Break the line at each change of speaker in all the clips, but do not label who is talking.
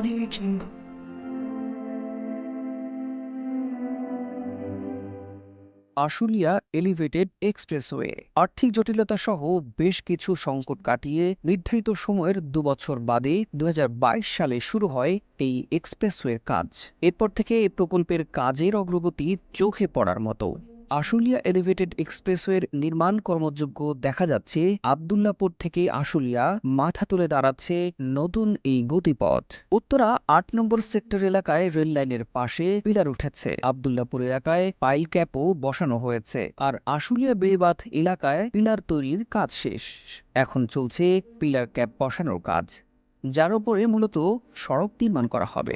Audio Jungle.
Ashulia elevated expressway আর্থিক জটিলতা সহ বেশ কিছু সংকট কাটিয়ে নির্ধারিত সময়ের দুবছর বাদে দু হাজার বাইশ সালে শুরু হয় এই এক্সপ্রেসওয়ের কাজ এরপর থেকে এই প্রকল্পের কাজের অগ্রগতি চোখে পড়ার মতো আশুলিয়া এলিভেটেড এক্সপ্রেসওয়ের নির্মাণ কর্মযোগ্য দেখা যাচ্ছে। আবদুল্লাপুর থেকে আশুলিয়া মাথা তুলে দাঁড়াচ্ছে নতুন এই গতিপথ। উত্তরা আট নম্বর সেক্টর এলাকায় রেল লাইনের পাশে পিলার উঠেছে। আবদুল্লাপুর এলাকায় পাইল ক্যাপও বসানো হয়েছে আর আশুলিয়া বেড়িবাঁধ এলাকায় পিলার তৈরির কাজ শেষ। এখন চলছে পিলার ক্যাপ বসানোর কাজ, যার উপরে মূলত সড়ক নির্মাণ করা হবে।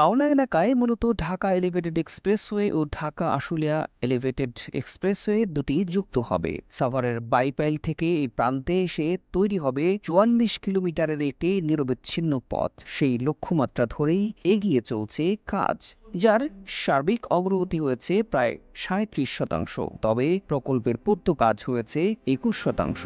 কাওলা এলাকায় মূলত ঢাকা এলিভেটেড এক্সপ্রেসওয়ে ও ঢাকা আশুলিয়া এলিভেটেড এক্সপ্রেসওয়ে দুটি যুক্ত হবে। সাভারের বাইপাইল থেকে এই প্রান্তে এসে তৈরি হবে চুয়াল্লিশ কিলোমিটারের একটি নিরবিচ্ছিন্ন পথ। সেই লক্ষ্যমাত্রা ধরেই এগিয়ে চলছে কাজ, যার সার্বিক অগ্রগতি হয়েছে প্রায় সাঁত্রিশ শতাংশ। তবে প্রকল্পের পূর্ত কাজ হয়েছে একুশ শতাংশ।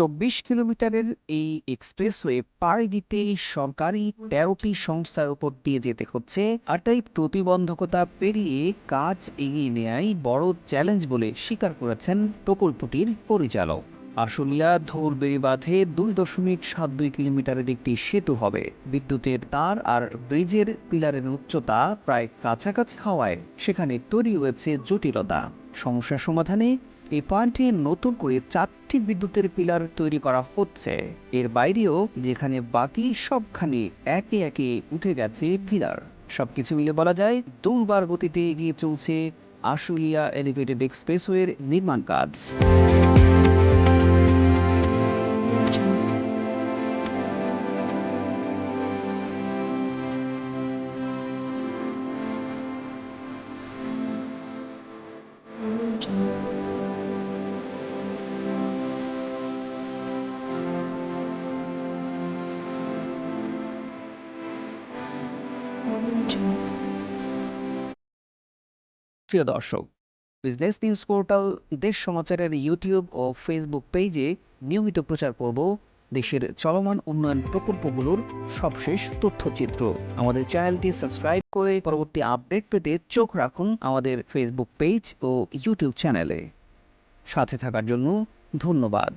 চব্বিশ কিলোমিটারের এই এক্সপ্রেসওয়ে পাড়ি দিতে সরকারি তেরোটি সংস্থার উপর দিয়ে যেতে হচ্ছে আর তাই প্রতিবন্ধকতা পেরিয়ে কাজ এগিয়ে নেয়াই বড় চ্যালেঞ্জ বলে স্বীকার করেছেন প্রকল্পটির পরিচালক। আশুলিয়া, ধৌলবেড়ি বাঁধে দুই দশমিক সাত দুই কিলোমিটারের একটি সেতু হবে। বিদ্যুতের তার আর ব্রিজের পিলারের উচ্চতা প্রায় কাছাকাছি হওয়ায় সেখানে তৈরি হয়েছে জটিলতা। সমস্যা সমাধানে এই পয়েন্টে নতুন করে চারটি বিদ্যুতের পিলার তৈরি করা হচ্ছে। এর বাইরেও যেখানে বাকি সবখানে একে একে উঠে গেছে পিলার। সবকিছু মিলে বলা যায় দুর্বার গতিতে এগিয়ে চলছে আশুলিয়া এলিভেটেড এক্সপ্রেসওয়ের নির্মাণ কাজ। প্রিয় দর্শক বিজনেস নিউজ পোর্টাল দেশ সমাচারের ইউটিউব ও ফেসবুক পেজে নিয়মিত প্রচার করব দেশের চলমান উন্নয়ন প্রকল্পগুলোর সবশেষ তথ্যচিত্র। আমাদের চ্যানেলটি সাবস্ক্রাইব করে পরবর্তী আপডেট পেতে চোখ রাখুন আমাদের ফেসবুক পেজ ও ইউটিউব চ্যানেলে সাথে থাকার জন্য ধন্যবাদ.